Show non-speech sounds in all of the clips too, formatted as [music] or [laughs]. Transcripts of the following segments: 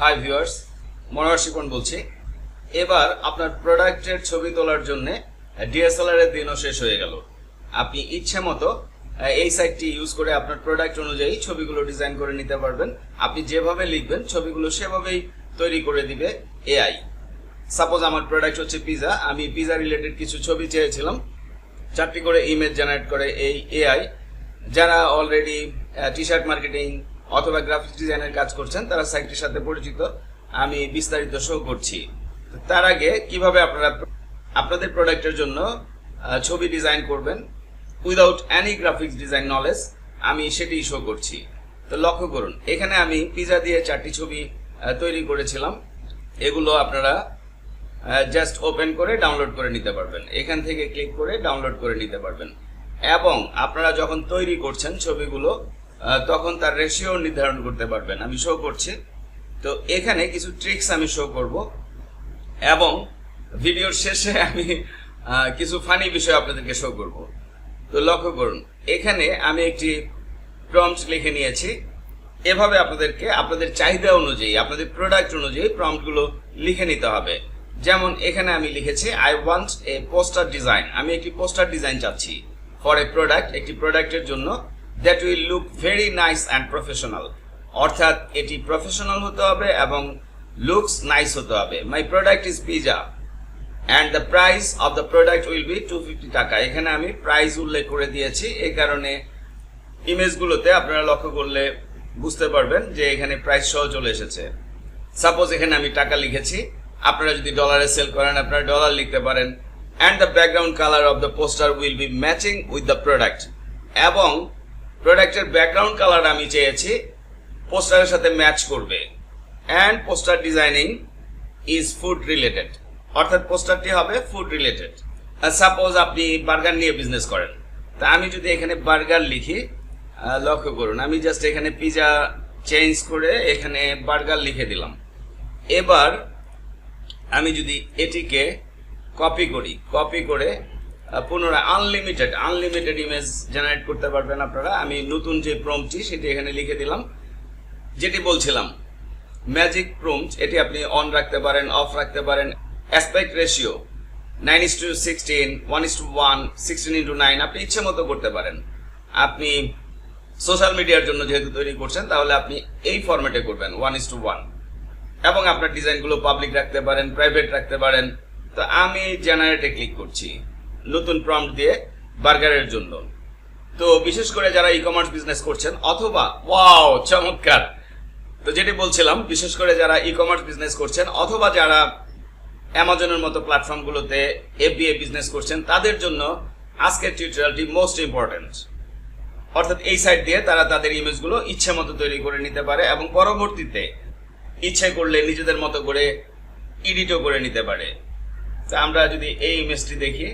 Hi viewers মনোহর বলছি। এবার আপনার প্রোডাক্টের ছবি তোলার জন্য ডিএসএলআর এর দিনও শেষ হয়ে গেল। আপনি ইচ্ছে মতো এই সাইটটি ইউজ করে আপনার প্রোডাক্ট অনুযায়ী ছবিগুলো ডিজাইন করে নিতে পারবেন। আপনি যেভাবে লিখবেন, ছবিগুলো সেভাবেই তৈরি করে দিবে এআই সাপোজ আমার প্রোডাক্ট হচ্ছে পিজা আমি পিজা রিলেটেড কিছু ছবি চেয়েছিলাম। চারটি করে ইমেজ জেনারেট করে এই এআই যারা অলরেডি টি শার্ট মার্কেটিং অথবা গ্রাফিক্স ডিজাইনের কাজ করছেন, তারা সাইটটির সাথে পরিচিত। আমি বিস্তারিত শো করছি। তার আগে কীভাবে আপনারা আপনাদের প্রোডাক্টের জন্য ছবি ডিজাইন করবেন without any graphics design knowledge আমি সেটি শো করছি। তো লক্ষ্য করুন, এখানে আমি পিজা দিয়ে চারটি ছবি তৈরি করেছিলাম। এগুলো আপনারা জাস্ট ওপেন করে ডাউনলোড করে নিতে পারবেন। এখান থেকে ক্লিক করে ডাউনলোড করে নিতে পারবেন। এবং আপনারা যখন তৈরি করছেন ছবিগুলো তখন তার রেশিও নির্ধারণ করতে পারবেন। আমি শো করছি। তো এখানে কিছু ট্রিক্স আমি শো করব। এবং ভিডিওর শেষে আমি কিছু ফানি বিষয় আপনাদেরকে শো করব। তো লক্ষ্য করুন, এখানে আমি একটি প্রম্পট লিখে নিয়েছি। এভাবে আপনাদেরকে, আপনাদের চাহিদা অনুযায়ী, আপনাদের প্রোডাক্ট অনুযায়ী প্রম্পটগুলো লিখে নিতে হবে। যেমন এখানে আমি লিখেছি I want a poster design আমি একটি পোস্টার ডিজাইন চাচ্ছি। ফর এ প্রোডাক্ট একটি প্রোডাক্টের জন্য that will look very nice and professional অর্থাৎ এটি প্রফেশনাল হতে হবে এবং লুকস নাইস হতে হবে। My product is pizza and the price of the product will be two fifty taka. এখানে আমি প্রাইস উল্লেখ করে দিয়েছি। এই কারণে ইমেজগুলোতে আপনারা লক্ষ্য করলে বুঝতে পারবেন যে এখানে প্রাইস সহ চলে এসেছে। সাপোজ এখানে আমি টাকা লিখেছি। আপনারা যদি ডলারে সেল করেন, আপনারা ডলার লিখতে পারেন। And the background colour of the poster will be matching with the product এবং প্রোডাক্টের ব্যাকগ্রাউন্ড কালার আমি চেয়েছি। পোস্টারের সাথে ম্যাচ করবে। And poster designing is food related অর্থাৎ পোস্টারটি হবে ফুড রিলেটেড সাপোজ আপনি বার্গার নিয়ে বিজনেস করেন। তা আমি যদি এখানে বার্গার লিখি লক্ষ্য করুন, আমি জাস্ট এখানে পিজা চেঞ্জ করে এখানে বার্গার লিখে দিলাম। এবার আমি যদি এটিকে কপি করি কপি করে পুনরায় আনলিমিটেড আনলিমিটেড ইমেজ জেনারেট করতে পারবেন আপনারা। আমি নতুন যে প্রম্পটি সেটি এখানে লিখে দিলাম। যেটি বলছিলাম ম্যাজিক প্রুমস এটি আপনি অন রাখতে পারেন অফ রাখতে পারেন। Aspect ratio nine is to sixteen one is to one sixteen into nine আপনি ইচ্ছে মতো করতে পারেন। আপনি সোশ্যাল মিডিয়ার জন্য যেহেতু তৈরি করছেন, তাহলে আপনি এই ফরম্যাটে করবেন ওয়ান ইস টু ওয়ান এবং আপনার ডিজাইনগুলো পাবলিক রাখতে পারেন প্রাইভেট রাখতে পারেন। তো আমি জেনারেটে ক্লিক করছি। নতুন প্রম্পট দিয়ে বার্গারের জন্য। তো বিশেষ করে যারা ই কমার্স বিজনেস করছেন, অথবা ওয়াও চমৎকার। তো যেটি বলছিলাম, বিশেষ করে যারা ই কমার্স বিজনেস করছেন, অথবা যারা অ্যামাজনের মতো প্ল্যাটফর্মগুলোতে এফবিএ বিজনেস করছেন, তাদের জন্য আজকের টিউটোরিয়ালটি মোস্ট ইম্পর্টেন্ট অর্থাৎ এই সাইট দিয়ে তারা তাদের ইমেজগুলো ইচ্ছে মতো তৈরি করে নিতে পারে এবং পরবর্তীতে ইচ্ছে করলে নিজেদের মতো করে এডিটও করে নিতে পারে। তা আমরা যদি এই ইমেজটি দেখি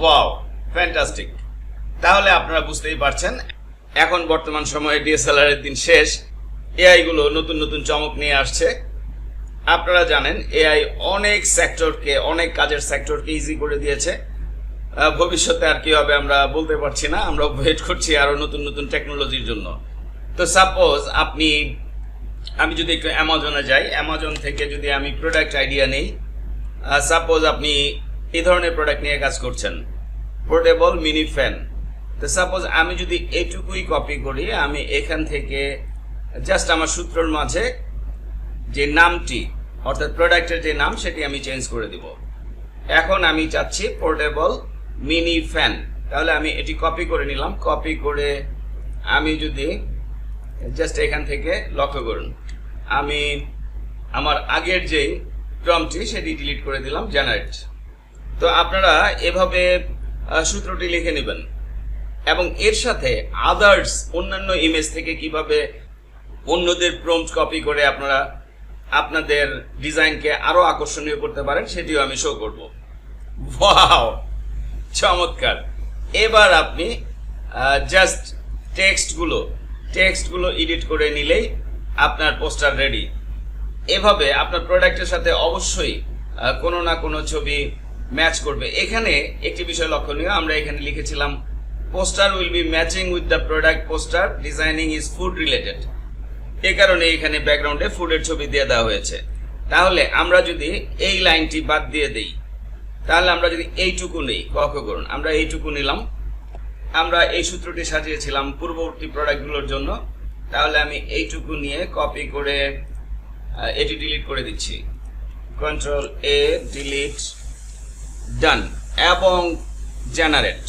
ওয়াও ফ্যান্টাস্টিক তাহলে আপনারা বুঝতেই পারছেন, এখন বর্তমান সময়ে ডিএসএলআর এর দিন শেষ। এআই গুলো নতুন নতুন চমক নিয়ে আসছে। আপনারা জানেন এআই অনেক সেক্টরকে অনেক কাজের সেক্টরকে ইজি করে দিয়েছে। ভবিষ্যতে আর কি হবে আমরা বলতে পারছি না, আমরা ওয়েট করছি আরও নতুন নতুন টেকনোলজির জন্য। তো সাপোজ আপনি, আমি যদি একটু অ্যামাজনে যাই অ্যামাজন থেকে যদি আমি প্রোডাক্ট আইডিয়া নেই সাপোজ আপনি এই ধরনের প্রোডাক্ট নিয়ে কাজ করছেন। পোর্টেবল মিনি ফ্যান তো সাপোজ আমি যদি এটুকুই কপি করি, আমি এখান থেকে জাস্ট আমার সূত্রর মাঝে যে নামটি, অর্থাৎ প্রোডাক্টের যে নাম, সেটি আমি চেঞ্জ করে দিব। এখন আমি চাচ্ছি পোর্টেবল মিনি ফ্যান তাহলে আমি এটি কপি করে নিলাম। কপি করে আমি যদি জাস্ট এখান থেকে লক্ষ্য করুন, আমি আমার আগের যেই ক্রমটি, সেটি ডিলিট করে দিলাম জেনারেট তো আপনারা এভাবে সূত্রটি লিখে নেবেন। এবং এর সাথে আদার্স অন্যান্য ইমেজ থেকে কীভাবে অন্যদের প্রম্পট কপি করে আপনারা আপনাদের ডিজাইনকে আরও আকর্ষণীয় করতে পারেন, সেটিও আমি শো করব। ওয়াও চমৎকার! এবার আপনি জাস্ট টেক্সটগুলো টেক্সটগুলো এডিট করে নিলেই আপনার পোস্টার রেডি এভাবে আপনার প্রোডাক্টের সাথে অবশ্যই কোনো না কোনো ছবি ম্যাচ করবে। এখানে একটি বিষয় লক্ষণীয়, আমরা এখানে লিখেছিলাম poster will be matching with the product poster designing is food related এ কারণে এখানে ব্যাকগ্রাউন্ডে ফুডের ছবি দিয়ে দেওয়া হয়েছে। তাহলে আমরা যদি এই লাইনটি বাদ দিয়ে দেই, তাহলে আমরা যদি এইটুকু নেই লক্ষ্য করুন। আমরা এইটুকু নিলাম। আমরা এই সূত্রটি সাজিয়েছিলাম পূর্ববর্তী প্রোডাক্টগুলোর জন্য। তাহলে আমি এইটুকু নিয়ে কপি করে এটি ডিলিট করে দিচ্ছি। কন্ট্রোল এ ডিলিট ডান এবং জেনারেট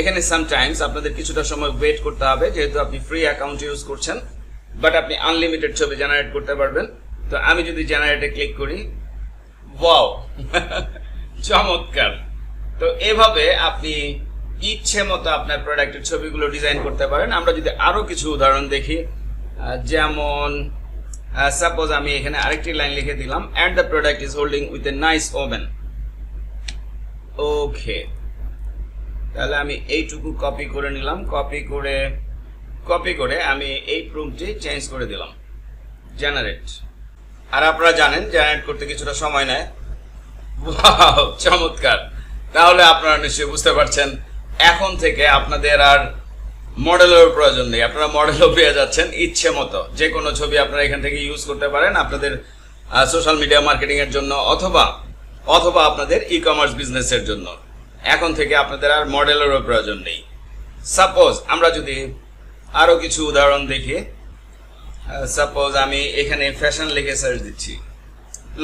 এখানে সামটাইমস আপনাদের কিছুটা সময় ওয়েট করতে হবে, যেহেতু আপনি ফ্রি অ্যাকাউন্ট ইউজ করছেন বাট আপনি আনলিমিটেড ছবি জেনারেট করতে পারবেন। তো আমি যদি জেনারেটে ক্লিক করি ওয়াও [laughs] চমৎকার। তো এভাবে আপনি ইচ্ছে মতো আপনার প্রোডাক্টের ছবিগুলো ডিজাইন করতে পারেন। আমরা যদি আরও কিছু উদাহরণ দেখি যেমন সাপোজ আমি এখানে আরেকটি লাইন লিখে দিলাম and the product is holding with a nice oven okay তাহলে আমি এইটুকু কপি করে নিলাম। কপি করে কপি করে আমি এই প্রুফটি চেঞ্জ করে দিলাম। জেনারেট আর আপনারা জানেন জেনারেট করতে কিছুটা সময় নেয়। চমৎকার! তাহলে আপনারা নিশ্চয়ই বুঝতে পারছেন, এখন থেকে আপনাদের আর মডেলের প্রয়োজন নেই। আপনারা মডেলও পেয়ে যাচ্ছেন ইচ্ছে মতো। যে কোনো ছবি আপনারা এখান থেকে ইউজ করতে পারেন আপনাদের সোশ্যাল মিডিয়া মার্কেটিং এর জন্য, অথবা অথবা আপনাদের ই কমার্স বিজনেসের জন্য। এখন থেকে আপনাদের আর মডেলেরও প্রয়োজন নেই। সাপোজ আমরা যদি আরও কিছু উদাহরণ দেখি সাপোজ আমি এখানে ফ্যাশন লিখে সার্চ দিচ্ছি।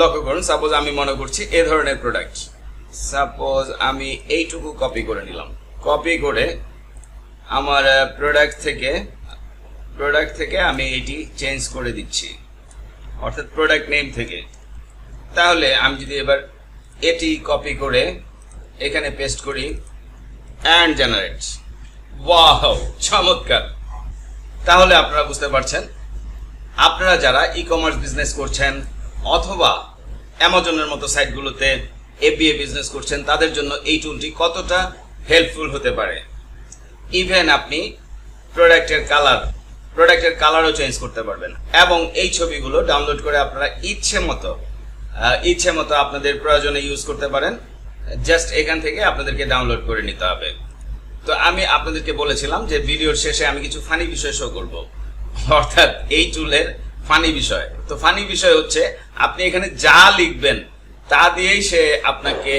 লক্ষ্য করুন সাপোজ আমি মনে করছি এ ধরনের প্রোডাক্ট সাপোজ আমি এইটুকু কপি করে নিলাম। কপি করে আমার প্রোডাক্ট থেকে প্রোডাক্ট থেকে আমি এটি চেঞ্জ করে দিচ্ছি। অর্থাৎ প্রোডাক্ট নেম থেকে। তাহলে আমি যদি এবার এটি কপি করে এখানে পেস্ট করি অ্যান্ড জেনারেট ওয়াও চমৎকার। তাহলে আপনারা বুঝতে পারছেন, আপনারা যারা ই কমার্স বিজনেস করছেন অথবা অ্যামাজনের মতো সাইটগুলোতে এফবিএ বিজনেস করছেন, তাদের জন্য এই টুলটি কতটা হেল্পফুল হতে পারে? ইভেন আপনি প্রোডাক্টের কালার প্রোডাক্টের কালারও চেঞ্জ করতে পারবেন। এবং এই ছবিগুলো ডাউনলোড করে আপনারা ইচ্ছে মতো ইচ্ছে মতো আপনাদের প্রয়োজনে ইউজ করতে পারেন। জাস্ট এখান থেকে আপনাদেরকে ডাউনলোড করে নিতে হবে। তো আমি আপনাদেরকে বলেছিলাম যে ভিডিওর শেষে আমি কিছু ফানি বিষয় শো করব। অর্থাৎ এই টুলের ফানি বিষয়। তো ফানি বিষয় হচ্ছে, আপনি এখানে যা লিখবেন, তা দিয়েই সে আপনাকে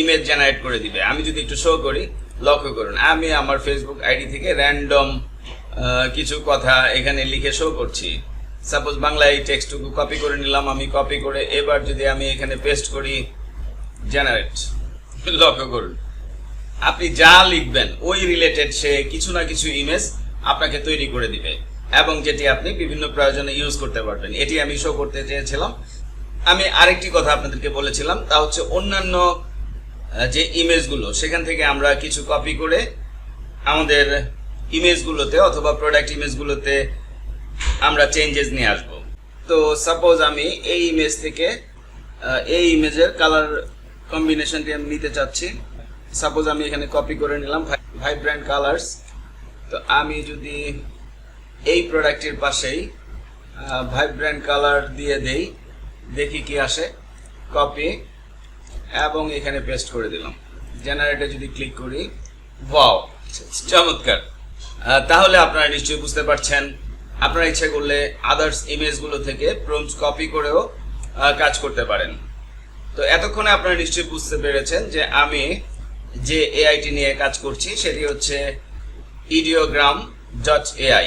ইমেজ জেনারেট করে দিবে। আমি যদি একটু শো করি, লক্ষ্য করুন, আমি আমার ফেসবুক আইডি থেকে র্যান্ডম কিছু কথা এখানে লিখে শো করছি। সাপোজ বাংলা এই টেক্সটুকু কপি করে নিলাম, আমি কপি করে এবার যদি আমি এখানে পেস্ট করি জেনারেট লক্ষ্য করুন, আপনি যা লিখবেন, ওই রিলেটেড সে কিছু না কিছু ইমেজ আপনাকে তৈরি করে দিবে, এবং যেটি আপনি বিভিন্ন প্রয়োজনে ইউজ করতে পারবেন। এটি আমি শো করতে চেয়েছিলাম। আমি আরেকটি কথা আপনাদেরকে বলেছিলাম, তা হচ্ছে অন্যান্য যে ইমেজগুলো সেখান থেকে আমরা কিছু কপি করে আমাদের ইমেজগুলোতে অথবা প্রোডাক্ট ইমেজগুলোতে আমরা চেঞ্জেস নিয়ে আসব। তো সাপোজ আমি এই ইমেজ থেকে এই ইমেজের কালার কম্বিনেশনটি আমি নিতে চাচ্ছি। সাপোজ আমি এখানে কপি করে নিলাম ভাইব্র্যান্ট কালার্স তো আমি যদি এই প্রোডাক্টের পাশেই ভাইব্র্যান্ট কালার দিয়ে দেই, দেখি কি আসে। কপি এবং এখানে পেস্ট করে দিলাম। জেনারেটে যদি ক্লিক করি ওয়াও চমৎকার। তাহলে আপনারা নিশ্চয়ই বুঝতে পারছেন আপনারা ইচ্ছে করলে আদার্স ইমেজগুলো থেকে প্রম্পট কপি করেও কাজ করতে পারেন। তো এতক্ষণে আপনারা নিশ্চয়ই বুঝতে পেরেছেন যে আমি যে এআইটি নিয়ে কাজ করছি, সেটি হচ্ছে ইডিওগ্রাম ডট এআই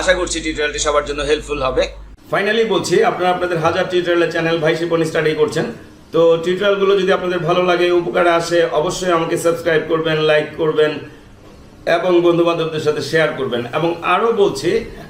আশা করছি টিউটোরিয়ালটি সবার জন্য হেল্পফুল হবে। ফাইনালি বলছি, আপনারা আপনাদের হাজার টিউটোরিয়ালের চ্যানেল ভাই শিপন স্টাডি করছেন। তো টিউটোরিয়ালগুলো যদি আপনাদের ভালো লাগে, উপকারে আসে, অবশ্যই আমাকে সাবস্ক্রাইব করবেন লাইক করবেন, এবং বন্ধু বান্ধবদের সাথে শেয়ার করবেন। এবং আরও বলছি